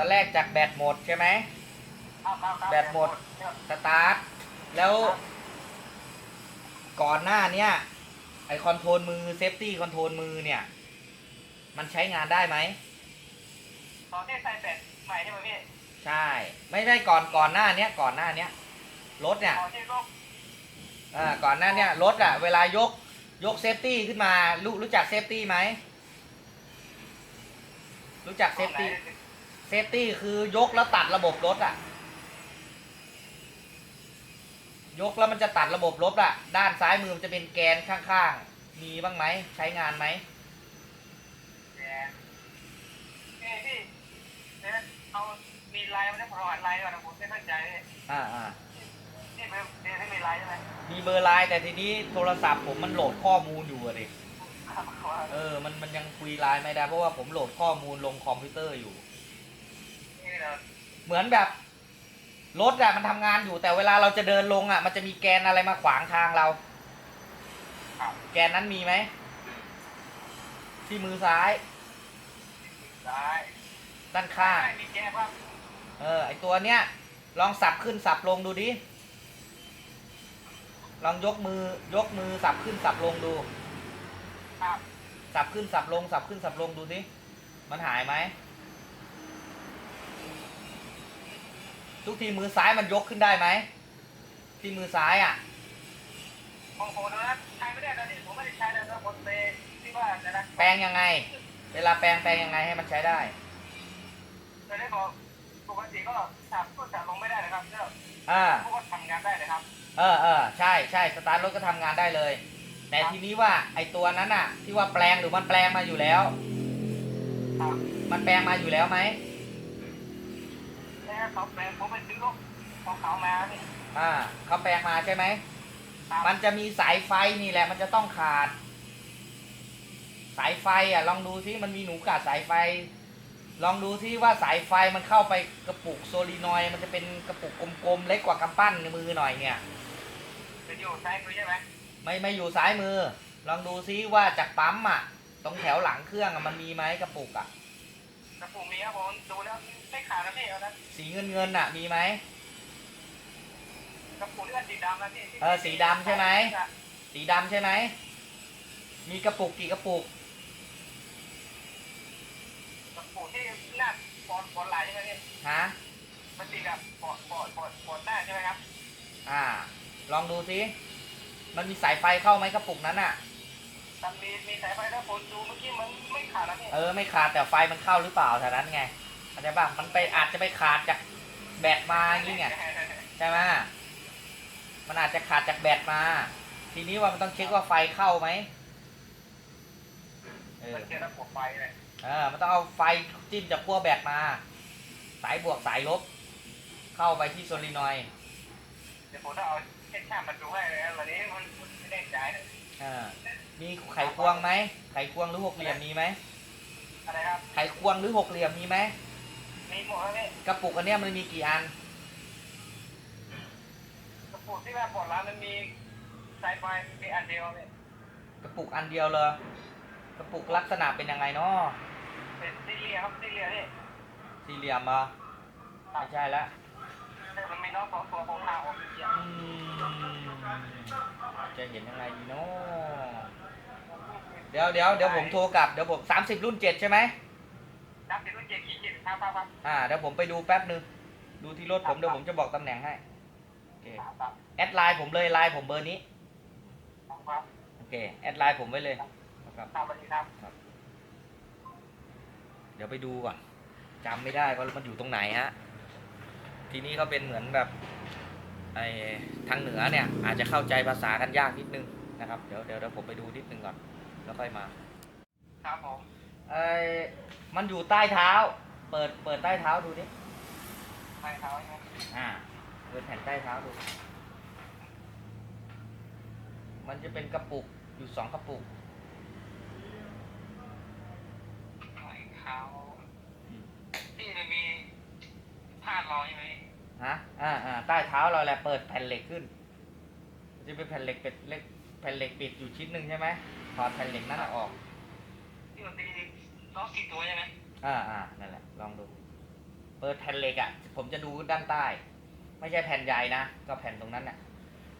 ตอนแรกจากแบตหมดใช่ไหมครับครับครับแบตหมดครับสตาร์ท แล้ว ก่อนหน้าเนี้ยไอคอนโทรลมือเซฟตี้คอนโทรลมือเนี่ย มันใช้งานได้ไหมตอนที่ใส่แบตใหม่ใช่ไหมพี่ ใช่ ไม่ได้ก่อนก่อนหน้าเนี้ยก่อนหน้าเนี้ยรถเนี่ยตอนที่ลบอ่าก่อนหน้าเนี้ยรถอะเวลายกยกเซฟตี้ขึ้นมารู้รู้จักเซฟตี้ไหม รู้จักเซฟตี้ เซฟตี้คือยกแล้วตัดระบบรถอะยกแล้วมันจะตัดระบบรถอะด้านซ้ายมือมันจะเป็นแกนข้างๆ มีบ้างไหม ใช้งานไหมแบตนี่พี่เดี๋ยวเอามีไลน์มันได้พออ่านไลน์ก่อนนะผมไม่เข้าใจเลยอ่าอ่านี่เป็นเดี๋ยวไม่มีไลน์ใช่ไหมมีเบอร์ไลน์แต่ทีนี้โทรศัพท์ผมมันโหลดข้อมูลอยู่อะดิ ครับว่าเออ มันมันยังคุยไลน์ไม่ได้เพราะว่าผมโหลดข้อมูลลงคอมพิวเตอร์อยู่นี่ เราเหมือนแบบรถอะมันทำงานอยู่แต่เวลาเราจะเดินลงอะมันจะมีแกนอะไรมาขวางทางเราครับแกนนั้นมีไหม ที่มือซ้ายได้ด้านข้างไม่มีแก้ว่าเออ ไอตัวเนี้ย ลองสับขึ้นสับลงดูดิ ลองยกมือยกมือสับขึ้นสับลงดูครับสับขึ้นสับลง สับขึ้นสับลงดูดิ มันหายไหม ทุกทีมือซ้ายมันยกขึ้นได้ไหมที่มือซ้ายอะของผมนะใช้ไม่ได้ตอนนี้ผมไม่ได้ใช้แล้วนะผมไปที่ว่าจะนะแปลงยังไง เวลาแปลงแปลงยังไงให้มันใช้ได้จะได้บอกปกติก็สับก็สับลงไม่ได้นะครับก็อ่าพวกก็ทำงานได้เลยครับ เออเออใช่ใช่สตาร์ทรถก็ทำงานได้เลย แต่ทีนี้ว่าไอตัวนั้นอะ ที่ว่าแปลงหรือมันแปลงมาอยู่แล้วครับมันแปลงมาอยู่แล้วไหมแล้ว เขาแปลงผมไปซื้อรถของเขามานี่อ่าเขาแปลงมาใช่ไหม ครับมันจะมีสายไฟนี่แหละ มันจะต้องขาด สายไฟอะ ลองดูซิมันมีหนูกัดสายไฟ ลองดูซิว่าสายไฟมันเข้าไปกระปุกโซลีนอยด์มันจะเป็นกระปุกกลมๆเล็กกว่ากำปั้นในมือหน่อยเนี่ย จะอยู่ใช้มือใช่ไหมไม่ไม่อยู่ซ้ายมือ ลองดูซิว่าจากปั๊มอะ ตรงแถวหลังเครื่องอะมันมีไหมกระปุกอะ กระปุกมีครับผมดูแล้วไม่ขาดนะพี่เอานะสีเงินเงินๆอะมีไหม กระปุกนี่ก็สีดำนะพี่เออสีดำใช่ไหม สีดำใช่ไหม มีกระปุกกี่กระปุก กระปุกที่หน้าปอดปอดไหลใช่ไหมพี่ฮะ มันติดกับปอดปอดปอดปอดหน้าใช่ไหมครับอ่า ลองดูซิมันมีสายไฟเข้าไหมกระปุกนั้นอะ มันมีมีสายไฟแล้วผมดูเมื่อกี้มันไม่ขาดนะพี่เออไม่ขาดแต่ไฟมันเข้าหรือเปล่าเท่านั้นไงเข้าใจป่ะมันไปอาจจะไปขาดจากแบตมาอย่างงี้ไงใช่ไหมมันอาจจะขาดจากแบตมา ทีนี้ว่ามันต้องเช็คว่าไฟเข้าไหมเออมันเจอระบบไฟเลยเออมันต้องเอาไฟจิ้มจากขั้วแบตมา สายบวกสายลบ เข้าไปที่โซลินอยด์เดี๋ยวผมต้องเอาเช็คช่างมาดูให้เลยนะวันนี้มันมันไม่ได้ใจเลยเออ มีไขควงไหมไขควงหรือหกเหลี่ยมมีไหมอะไรครับไขควงหรือหกเหลี่ยมมีไหมมีหมดแล้วพี่กระปุกอันเนี้ยมันมีกี่อันกระปุกที่ว่าปอดร้านมันมีสายไฟมีอันเดียวพี่กระปุกอันเดียวเลยกระปุกลักษณะเป็นยังไงเนาะเป็นสี่เหลี่ยมครับสี่เหลี่ยมนี่สี่เหลี่ยมเหรอไม่ใช่แล้วแต่มันมีน้องสองตัวผมพาออกเสียงอืมจะเห็นยังไงดีเนาะ เดี๋ยวเดี๋ยวเดี๋ยวผมโทรกลับเดี๋ยวผมสามสิบรุ่นเจ็ดใช่ไหมนับเป็นรุ่นเจ็ดขีดเจ็ดครับครับครับอ่าเดี๋ยวผมไปดูแป๊บนึงดูที่รถผมเดี๋ยวผมจะบอกตำแหน่งให้โอเคครับแอดไลน์ผมเลยไลน์ผมเบอร์นี้ครับโอเคแอดไลน์ผมไว้เลยนะครับครับสวัสดีครับ เดี๋ยวไปดูก่อนจำไม่ได้ว่ามันอยู่ตรงไหนฮะทีนี้ก็เป็นเหมือนแบบไอ้ทางเหนือเนี่ยอาจจะเข้าใจภาษากันยากนิดนึงนะครับ เดี๋ยวเดี๋ยวเดี๋ยวผมไปดูนิดนึงก่อน แล้วค่อยมา ครับผมไอ้มันอยู่ใต้เท้า เปิดเปิดใต้เท้าดูดิไปเท้าใช่ไหมอ่าเปิดแผ่นใต้เท้าดู มันจะเป็นกระปุกอยู่สองกระปุกไปเท้าที่จะมีพาดรอยใช่ไหมฮะอ่าอ่าใต้เท้าเราแหละเปิดแผ่นเหล็กขึ้น จะเป็นแผ่นเหล็กเป็ดเล็กแผ่นเหล็กปิดอยู่ชิ้นหนึ่งใช่ไหม ถอดแผ่นเหล็กนั้นออก ที่มันตีน้องกี่ตัวใช่ไหมอ่าอ่านั่นแหละ ลองดู เปิดแผ่นเหล็กอะ ผมจะดูด้านใต้ ไม่ใช่แผ่นใหญ่นะ ก็แผ่นตรงนั้นน่ะ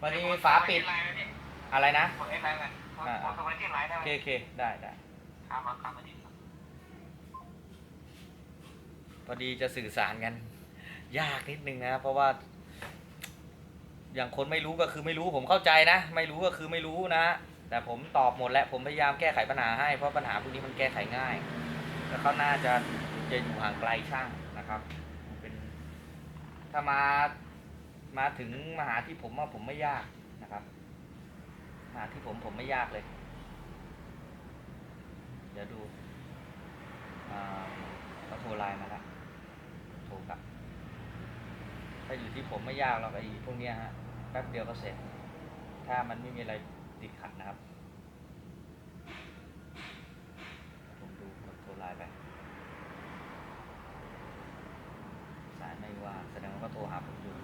มันมีฝาปิดไลน์ไหมพี่อะไรนะกดไอ้ไลน์ไหมกดอ่ากดสมาร์ทไลน์ได้โอไหมเคโอเคได้ได้ ข้ามมาข้ามมาดิพอดีจะสื่อสารกัน ยากนิดนึงนะ เพราะว่า อย่างคนไม่รู้ก็คือไม่รู้ผมเข้าใจนะ ไม่รู้ก็คือไม่รู้นะ แต่ผมตอบหมดแล้วผมพยายามแก้ไขปัญหาให้เพราะปัญหาพวกนี้มันแก้ไขง่าย แล้วเขาน่าจะจะอยู่ห่างไกลช่างนะครับเป็นถ้ามามาถึงมาหาที่ผมว่าผมไม่ยากนะครับมาหาที่ผมผมไม่ยากเลย เดี๋ยวดูเขาโทรไลน์มาแล้วโทรกลับ ถ้าอยู่ที่ผมไม่ยากหรอกไอ้พวกเนี้ยฮะแป๊บเดียวก็เสร็จ ถ้ามันไม่มีอะไร ติดขัดนะครับ ผมดูกดโทรไลน์ไป สายไม่ว่างแสดงว่าก็โทรหาผมอยู่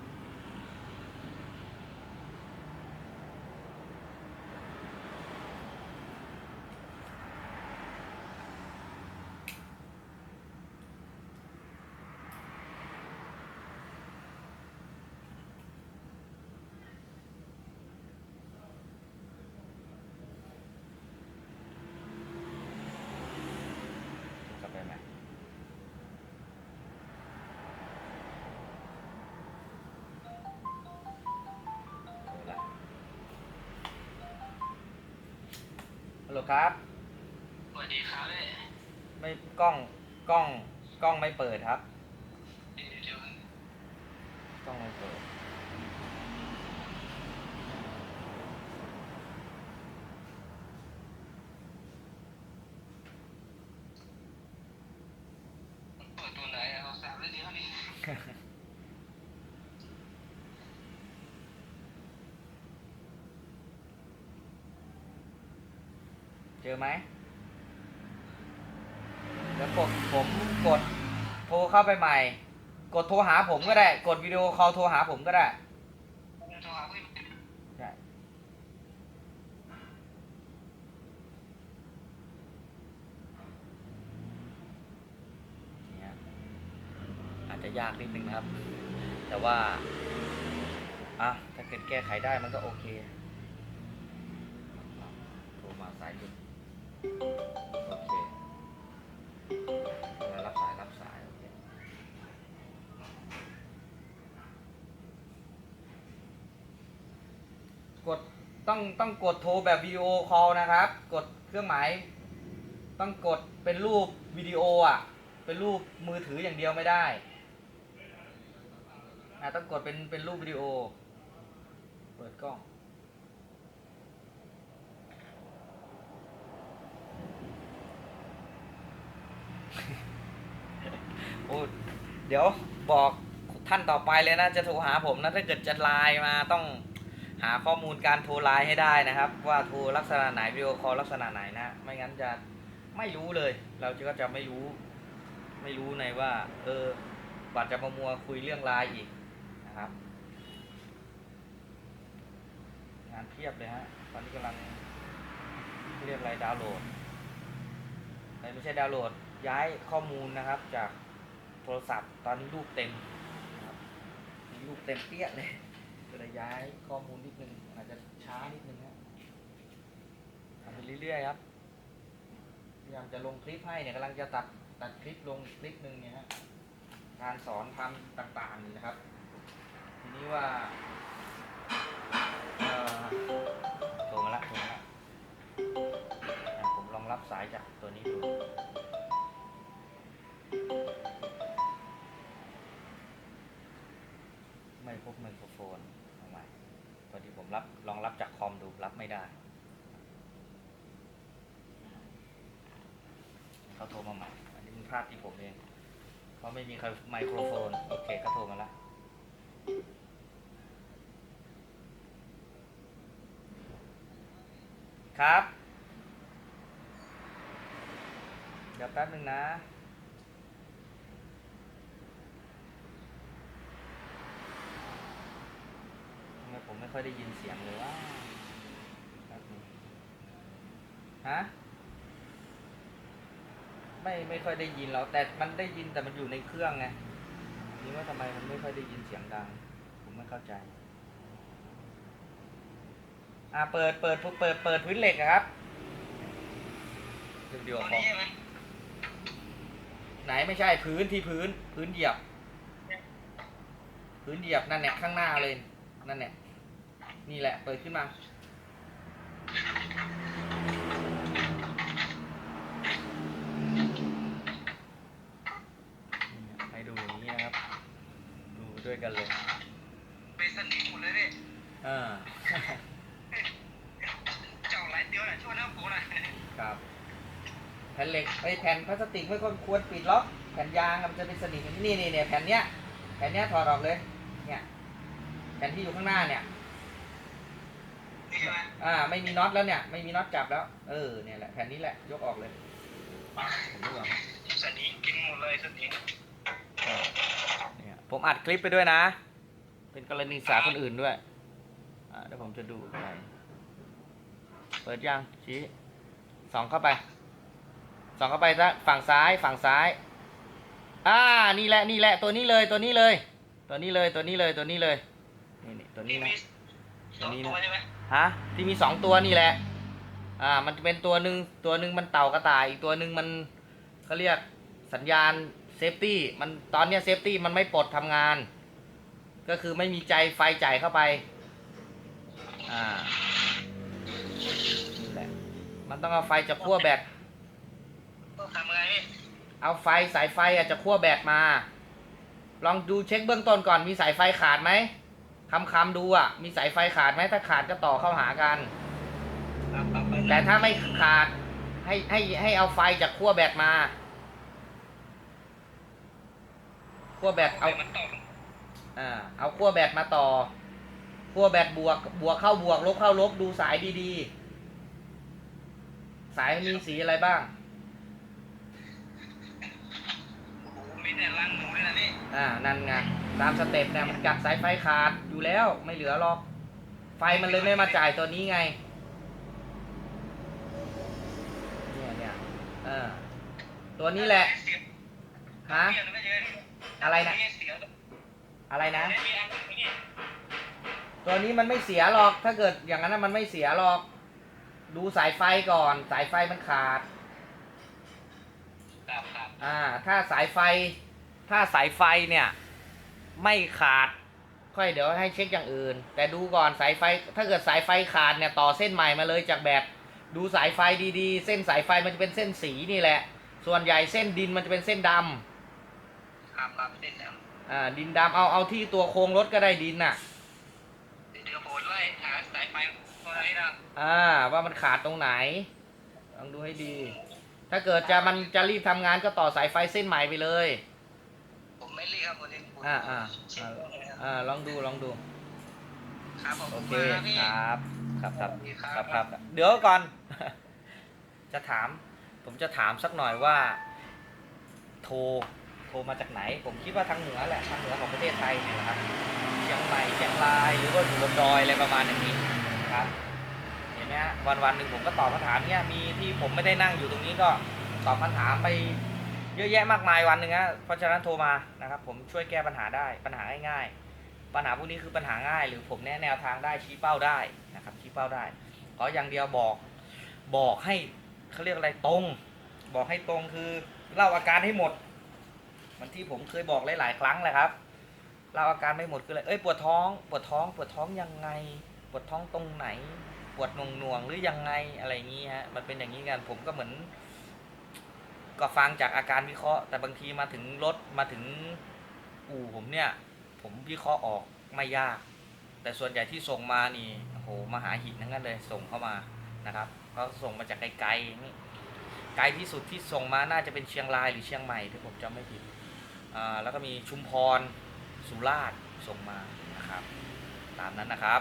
กลับไปไหมโทรละ ฮัลโหลครับ สวัสดีครับพี่ไม่กล้องกล้องกล้องไม่เปิดครับเดี๋ยวเดี๋ยวกล้องไม่เปิด เปิดตัวไหนเอาสามเลยดีเท่านี้ เจอไหมแล้วกดผมกดโทรเข้าไปใหม่ กดโทรหาผมก็ได้ กดวิดีโอคอลโทรหาผมก็ได้ใช่อาจจะยากนิดนึงนะครับ แต่ว่าอะถ้าเกิดแก้ไขได้มันก็โอเค กดต้องต้องกดโทรแบบวิดีโอคอลนะครับ กดเครื่องหมาย ต้องกดเป็นรูปวิดีโออะ เป็นรูปมือถืออย่างเดียวไม่ได้อะต้องกดเป็นเป็นรูปวิดีโอ เปิดกล้อง โอ้เดี๋ยวบอกท่านต่อไปเลยนะ จะโทรหาผมนะ ถ้าเกิดจะไลน์มาต้อง หาข้อมูลการโทรไลน์ให้ได้นะครับ ว่าโทรลักษณะไหนวิดีโอคอลลักษณะไหนนะไม่งั้นจะไม่รู้เลย เราก็จะไม่รู้ ไม่รู้ในว่า เออบัตรจะมามัวคุยเรื่องไลน์อีกนะครับ งานเพียบเลยฮะตอนนี้กำลังเรียกอะไรดาวน์โหลดไม่ใช่ดาวน์โหลดย้ายข้อมูลนะครับ จากโทรศัพท์ตอนนี้รูปเต็มนะครับมีรูปเต็มเปี้ยเลย ก็เลยย้ายข้อมูลนิดนึงอาจจะช้านิดนึงนะทำไปเรื่อยๆครับพยายามจะลงคลิปให้เนี่ยกำลังจะตัดตัดคลิปลงคลิปหนึ่งเนี่ยฮะการสอนทำต่างๆนี่นะครับ ทีนี้ว่าเออโทรมาละโทรมาละอะผมลองรับสายจากตัวนี้ดูไม่พบไมโครโฟน อาใหม่พอดีผมรับลองรับจากคอมดูรับไม่ได้เขาโทรมาใหม่ อันนี้มันพลาดที่ผมเองเพราะไม่มีไมโครโฟน โอเคก็โทรมาแล้วครับ เดี๋ยวแป๊บหนึ่งนะ ไมผมไม่ค่อยได้ยินเสียงเลยว่าฮะไม่ไม่ค่อยได้ยินหรอกแต่มันได้ยินแต่มันอยู่ในเครื่องไงนี่ว่าทำไมมันไม่ค่อยได้ยินเสียงดัง ผมไม่เข้าใจอ่าเปิดเปิดเปิดเปิดพื้นเหล็กครับเดี๋ยวเดี๋ยวตัวขอนี้ใช่ไหมไหนไม่ใช่พื้นที่พื้น พื้นเหยียบ พื้นเหยียบนั่นแหละข้างหน้าเลยนั่นแหละ นี่แหละ เปิดขึ้นมา ให้ดูอย่างนี้นะครับ ดูด้วยกันเลยเป็นสนิมหมดเลยพี่อ่าเจ้าหลายเดียวน่ะช่วยน้ำปูหน่อยครับแผ่นเหล็กไอ้ยแผ่นพลาสติกไม่ควรปิดล็อกแผ่นยางอะมันจะเป็นสนิมนี่นี่เนี่ยแผ่นเนี้ยแผ่นเนี้ยถอดออกเลย เนี่ยแผ่นที่อยู่ข้างหน้าเนี่ยนี่ใช่ไหม อ่า ไม่มีน็อตแล้วเนี่ย ไม่มีน็อตจับแล้ว เออ เนี่ยแหละแผ่นนี้แหละ ยกออกเลยผมยกออกสนิมกินหมดเลยสนิมเนี่ยผมอัดคลิปไปด้วยนะ เป็นกรณีศึกษาคนอื่นด้วย อ่าเดี๋ยวผมจะดูอะไรเปิดยังชี้สองเข้าไปสองเข้าไปซะฝั่งซ้ายฝั่งซ้าย อ่า นี่แหละนี่แหละตัวนี้เลยตัวนี้เลย ตัวนี้เลยตัวนี้เลยตัวนี้เลย นี่นี่ตัวนี้นี่นะมีสองตัวใช่ไหม ฮะที่มีสองตัวนี่แหละ อ่า มันจะเป็นตัวหนึ่งตัวหนึ่งมันเต่ากระต่าย อีกตัวหนึ่งมันเขาเรียกสัญญาณเซฟตี้ มันตอนเนี้ยเซฟตี้มันไม่ปลดทำงาน ก็คือไม่มีใจไฟจ่ายเข้าไป อ่านี่แหละมันต้องเอาไฟจากขั้วแบต ต้องทำยังไงพี่เอาไฟสายไฟอะจากขั้วแบตมา ลองดูเช็คเบื้องต้นก่อนมีสายไฟขาดไหม คำคำๆดูอะมีสายไฟขาดไหมถ้าขาดก็ต่อเข้าหากัน ครับครับแต่ถ้าไม่ขาดให้ให้ให้เอาไฟจากขั้วแบตมาขั้วแบตเอามันตกอ่าเอาขั้วแบตมาต่อขั้วแบตบวก บวกเข้าบวกลบเข้าลบดูสายดีๆ สายมีสีอะไรบ้าง โอ้โห มีแต่รังหนูเลยนะนี่อ่านั่นไงตามสเต็ปเนี่ยมันกัดสายไฟขาดอยู่แล้วไม่เหลือหรอก ไฟมันเลยไม่มาจ่ายตัวนี้ไง เนี่ยเนี่ยเออตัวนี้แหละฮะอะไรนะอะไรนะ ตัวนี้มันไม่เสียหรอกถ้าเกิดอย่างนั้นนะมันไม่เสียหรอก ดูสายไฟก่อน สายไฟมันขาดครับครับ อ่าถ้าสายไฟ ถ้าสายไฟเนี่ยไม่ขาด ค่อยเดี๋ยวให้เช็คอย่างอื่น แต่ดูก่อนสายไฟ ถ้าเกิดสายไฟขาดเนี่ยต่อเส้นใหม่มาเลยจากแบตดูสายไฟดีๆ เส้นสายไฟมันจะเป็นเส้นสีนี่แหละ ส่วนใหญ่เส้นดินมันจะเป็นเส้นดำครับครับเส้นดอ่าดินดำเอาเอาที่ตัวโครงรถก็ได้ดินน่ะำเดี๋ยวผมไล่หาสายไฟตัวนี้นะอ่าว่ามันขาดตรงไหนลองดูให้ดี ถ้าเกิดจะมันจะรีบทำงานก็ต่อสายไฟเส้นใหม่ไปเลย ผมไม่รีบครับผมนี่ผมอ่าอ่าเช็คก่อนเลยครับอ่าลองดูลองดู ครับผมโอเคมาพี่ ครับ ครับครับครับครับครับเดี๋ยวก่อน จะถาม ผมจะถามสักหน่อยว่า โทร โทรมาจากไหน ผมคิดว่าทางเหนือแหละ ทางเหนือของประเทศไทยเนี่ยนะครับ เชียงใหม่เชียงรายหรือว่าอยู่บนดอยอะไรประมาณอย่างนี้ครับ นไหมฮะวันวันหนึ่งผมก็ตอบคำถามเนี่ยมีที่ผมไม่ได้นั่งอยู่ตรงนี้ก็ตอบคำถามไปเยอะแยะมากมายวันหนึ่งฮะเพราะฉะนั้นโทรมานะครับ ผมช่วยแก้ปัญหาได้ปัญหาง่ายๆปัญหาพวกนี้คือปัญหาง่าย หรือผมแนะแนวทางได้ชี้เป้าได้นะครับชี้เป้าได้ขออย่างเดียวบอกบอกให้เขาเรียกอะไรตรง บอกให้ตรงคือเล่าอาการให้หมดมันที่ผมเคยบอกหลายๆครั้งแหละครับเล่าอาการไม่หมดคืออะไรเอ้ยปวดท้อง ปวดท้อง ปวดท้องยังไง ปวดท้องตรงไหน ปวดหน่วงหน่วงหรือยังไงอะไรอย่างนี้ฮะมันเป็นอย่างนี้กันผมก็เหมือน ก็ฟังจากอาการวิเคราะห์ แต่บางทีมาถึงรถมาถึงอู่ผมเนี่ย ผมวิเคราะห์ออกไม่ยาก แต่ส่วนใหญ่ที่ส่งมานี่โอ้โหมหาหินทั้งนั้นเลยส่งเข้ามานะครับก็ส่งมาจากไกลๆนี้ไกลที่สุดที่ส่งมาน่าจะเป็นเชียงรายหรือเชียงใหม่ถ้าผมจำไม่ผิดอ่าแล้วก็มีชุมพรสุราษฎร์ส่งมานะครับ ตามนั้นนะครับ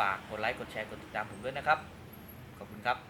ฝากกดไลค์กดแชร์กดติดตามผมด้วยนะครับ ขอบคุณครับ